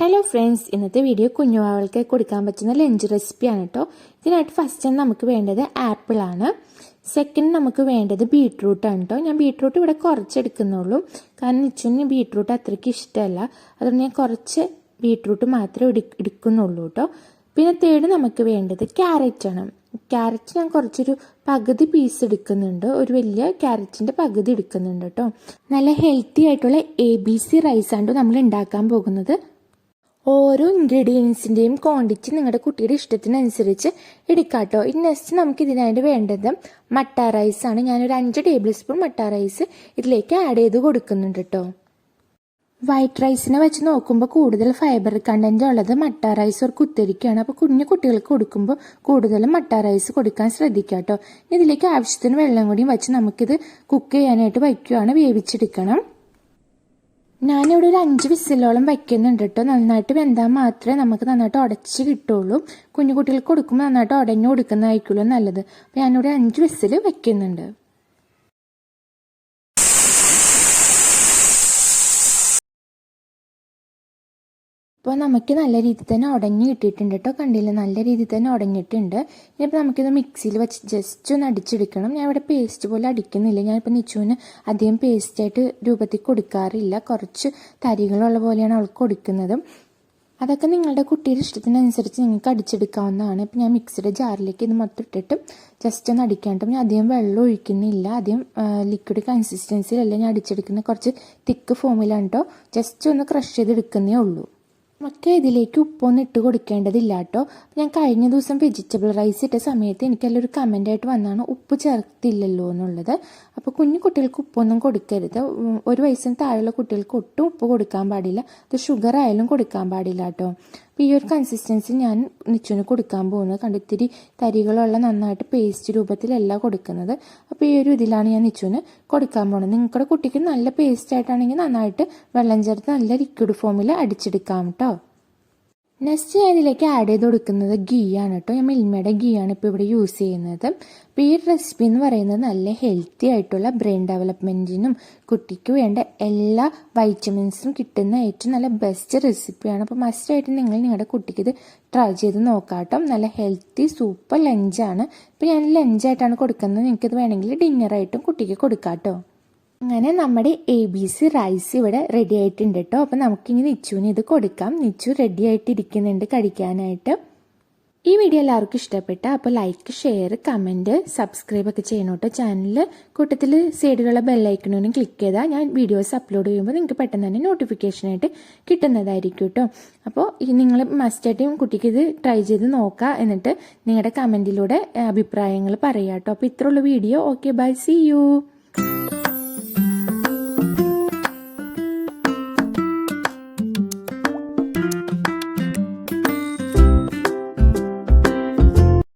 Hello friends ഇന്നത്തെ video കുഞ്ഞുവാവൾക്ക് കൊടുക്കാൻ പറ്റുന്ന ലഞ്ച് റെസിപ്പിയാണ് കേട്ടോ ഇതിനായിട്ട് ഫസ്റ്റ് നമുക്ക് വേണ്ടത് ആപ്പിൾ ആണ്. സെക്കൻഡ് നമുക്ക് വേണ്ടത് ബീട്രൂട്ടാണ് കേട്ടോ ഞാൻ ബീട്രൂട്ട് ഇവിടെ കുറച്ചെടുക്കുന്നുള്ളൂ. കാരണം നിച്ചുവിന് ബീട്രൂട്ട് അത്രയ്ക്ക് ഇഷ്ടമല്ല. അതുകൊണ്ട് ഞാൻ കുറച്ച് ബീട്രൂട്ട് മാത്രമേ എടു എടുക്കുന്നുള്ളൂ കേട്ടോ പിന്നെ തേർഡ് നമുക്ക് വേണ്ടത് ക്യാരറ്റ് ആണ്. ക്യാരറ്റ് ഞാൻ കുറച്ചൊരു പകുതി പീസ് എടുക്കുന്നുണ്ട്. ഒരു വലിയ ക്യാരറ്റിന്റെ പകുതി എടുക്കുന്നുണ്ട് കേട്ടോ നല്ല ഹെൽത്തി ആയിട്ടുള്ള എ ബി സി റൈസാണ് നമ്മൾ ഉണ്ടാക്കാൻ പോകുന്നത്. ഓരോ ഇൻഗ്രീഡിയൻസിന്റെയും ക്വാണ്ടിറ്റി നിങ്ങളുടെ കുട്ടിയുടെ ഇഷ്ടത്തിനനുസരിച്ച് എടുക്കാട്ടോ. ഇനി നെക്സ്റ്റ് നമുക്ക് ഇതിനായിട്ട് വേണ്ടത് മട്ട റൈസ് ആണ്. ഞാനൊരു അഞ്ച് ടേബിൾ സ്പൂൺ മട്ട റൈസ് ഇതിലേക്ക് ആഡ് ചെയ്ത് കൊടുക്കുന്നുണ്ട് കേട്ടോ വൈറ്റ് റൈസിനെ വെച്ച് നോക്കുമ്പോൾ കൂടുതൽ ഫൈബർ കണ്ടന്റ് ഉള്ളത് മട്ട റൈസ് ഒരു കുത്തരിക്കാണ്. അപ്പോൾ കുഞ്ഞു കുട്ടികൾക്ക് കൊടുക്കുമ്പോൾ കൂടുതലും മട്ട റൈസ് കൊടുക്കാൻ ശ്രദ്ധിക്കുക കേട്ടോ ഇതിലേക്ക് ആവശ്യത്തിന് വെള്ളം കൂടിയും വെച്ച് നമുക്കിത് കുക്ക് ചെയ്യാനായിട്ട് വയ്ക്കുകയാണ് വേവിച്ചെടുക്കണം. ഞാനിവിടെ ഒരു അഞ്ച് വിസിലോളം വയ്ക്കുന്നുണ്ട് കേട്ടോ നന്നായിട്ട് വെന്താൽ മാത്രമേ നമുക്ക് നന്നായിട്ട് ഉടച്ച് കിട്ടുള്ളൂ. കുഞ്ഞു കുട്ടികൾക്ക് കൊടുക്കുമ്പോൾ നന്നായിട്ട് ഉടഞ്ഞു കൊടുക്കുന്നതായിരിക്കുമല്ലോ നല്ലത്. അപ്പോൾ ഞാനിവിടെ അഞ്ച് വിസിൽ വയ്ക്കുന്നുണ്ട്. ഇപ്പോൾ നമുക്ക് നല്ല രീതിയിൽ തന്നെ ഉടഞ്ഞിട്ടിട്ടുണ്ട് കേട്ടോ കണ്ടില്ല? നല്ല രീതിയിൽ തന്നെ ഉടഞ്ഞിട്ടുണ്ട്. ഇനിയിപ്പോൾ നമുക്കിത് മിക്സിയിൽ വെച്ച് ജസ്റ്റ് ഒന്ന് അടിച്ചെടുക്കണം. ഞാൻ ഇവിടെ പേസ്റ്റ് പോലെ അടിക്കുന്നില്ല. ഞാനിപ്പോൾ നിച്ചുവിന് അധികം പേസ്റ്റായിട്ട് രൂപത്തിൽ കൊടുക്കാറില്ല. കുറച്ച് തരികളുള്ള പോലെയാണ് അവൾക്ക് കൊടുക്കുന്നത്. അതൊക്കെ നിങ്ങളുടെ കുട്ടിയുടെ ഇഷ്ടത്തിനനുസരിച്ച് നിങ്ങൾക്ക് അടിച്ചെടുക്കാവുന്നതാണ്. ഇപ്പം ഞാൻ മിക്സിയുടെ ജാറിലേക്ക് ഇത് മൊത്തം ഇട്ടിട്ട് ജസ്റ്റ് ഒന്ന് അടിക്കാണ്ട് ഞാൻ അധികം വെള്ളം ഒഴിക്കുന്നില്ല. അധികം ലിക്വിഡ് കൺസിസ്റ്റൻസിയിലല്ല ഞാൻ അടിച്ചെടുക്കുന്നത്. കുറച്ച് തിക്ക് ഫോമിലാണ് കേട്ടോ ജസ്റ്റ് ഒന്ന് ക്രഷ് ചെയ്തെടുക്കുന്നേ ഉള്ളൂ. നമുക്ക് ഇതിലേക്ക് ഉപ്പൊന്നും ഇട്ട് കൊടുക്കേണ്ടതില്ല കേട്ടോ ഞാൻ കഴിഞ്ഞ ദിവസം വെജിറ്റബിൾ റൈസ് ഇട്ട സമയത്ത് എനിക്കെല്ലാം ഒരു കമന്റായിട്ട് വന്നാണ് ഉപ്പ് ചേർത്തില്ലല്ലോ എന്നുള്ളത്. അപ്പോൾ കുഞ്ഞു കുട്ടികൾക്ക് ഉപ്പൊന്നും കൊടുക്കരുത്. ഒരു വയസ്സിന് താഴെയുള്ള കുട്ടികൾക്ക് ഒട്ടും ഉപ്പ് കൊടുക്കാൻ പാടില്ല. അത് ഷുഗർ ആയാലും കൊടുക്കാൻ പാടില്ല കേട്ടോ ഈ ഒരു കൺസിസ്റ്റൻസി ഞാൻ നിച്ചുവിന് കൊടുക്കാൻ പോകുന്നത്. കണ്ട് ഇത്തിരി തരികളുള്ള നന്നായിട്ട് പേസ്റ്റ് രൂപത്തിലല്ല കൊടുക്കുന്നത്. അപ്പോൾ ഈ ഒരു ഇതിലാണ് ഞാൻ നിച്ചുവിന് കൊടുക്കാൻ പോകുന്നത്. നിങ്ങളുടെ കുട്ടിക്ക് നല്ല പേസ്റ്റ് ആയിട്ടാണെങ്കിൽ നന്നായിട്ട് വെള്ളം ചേർത്ത് നല്ല ലിക്വിഡ് ഫോമിൽ അടിച്ചെടുക്കാം കേട്ടോ നെക്സ്റ്റ് ഞാൻ ഇതിലേക്ക് ആഡ് ചെയ്ത് കൊടുക്കുന്നത് ഗീ ആണ് കേട്ടോ. ഞാൻ മിൽമയുടെ ഗീ ആണ് ഇപ്പോൾ ഇവിടെ യൂസ് ചെയ്യുന്നത്. അപ്പോൾ ഈ റെസിപ്പി എന്ന് പറയുന്നത് നല്ല ഹെൽത്തി ആയിട്ടുള്ള ബ്രെയിൻ ഡെവലപ്മെന്റിനും കുട്ടിക്ക് വേണ്ട എല്ലാ വൈറ്റമിൻസും കിട്ടുന്ന ഏറ്റവും നല്ല ബെസ്റ്റ് റെസിപ്പിയാണ് അപ്പോൾ മസ്റ്റായിട്ട് നിങ്ങൾ നിങ്ങളുടെ കുട്ടിക്ക് ഇത് ട്രൈ ചെയ്ത് നോക്കാം നല്ല ഹെൽത്തി സൂപ്പർ ലഞ്ചാണ് ഇപ്പോൾ ഞാൻ ലഞ്ചായിട്ടാണ് കൊടുക്കുന്നത്. നിങ്ങൾക്കിത് വേണമെങ്കിൽ ഡിന്നറായിട്ടും കുട്ടിക്ക് കൊടുക്കാം കേട്ടോ. അങ്ങനെ നമ്മുടെ എ ബി സി റൈസ് ഇവിടെ റെഡി ആയിട്ടുണ്ട് കേട്ടോ അപ്പം നമുക്കിനി നിച്ചുവിന് ഇത് കൊടുക്കാം. നിച്ചു റെഡി ആയിട്ടിരിക്കുന്നുണ്ട് കഴിക്കാനായിട്ട്. ഈ വീഡിയോ എല്ലാവർക്കും ഇഷ്ടപ്പെട്ട അപ്പോൾ ലൈക്ക് ഷെയർ കമന്റ് സബ്സ്ക്രൈബ് ഒക്കെ ചെയ്യണം കേട്ടോ ചാനൽ കൂട്ടത്തിൽ സൈഡിലുള്ള ബെല്ലൈക്കണോനും ക്ലിക്ക് ചെയ്താൽ ഞാൻ വീഡിയോസ് അപ്ലോഡ് ചെയ്യുമ്പോൾ നിങ്ങൾക്ക് പെട്ടെന്ന് തന്നെ നോട്ടിഫിക്കേഷനായിട്ട് കിട്ടുന്നതായിരിക്കും കേട്ടോ അപ്പോൾ നിങ്ങൾ മസ്റ്റായിട്ടും കുട്ടിക്ക് ഇത് ട്രൈ ചെയ്ത് നോക്കുക എന്നിട്ട് നിങ്ങളുടെ കമന്റിലൂടെ അഭിപ്രായങ്ങൾ പറയാം കേട്ടോ അപ്പോൾ ഇത്രയുള്ള video okay bye see you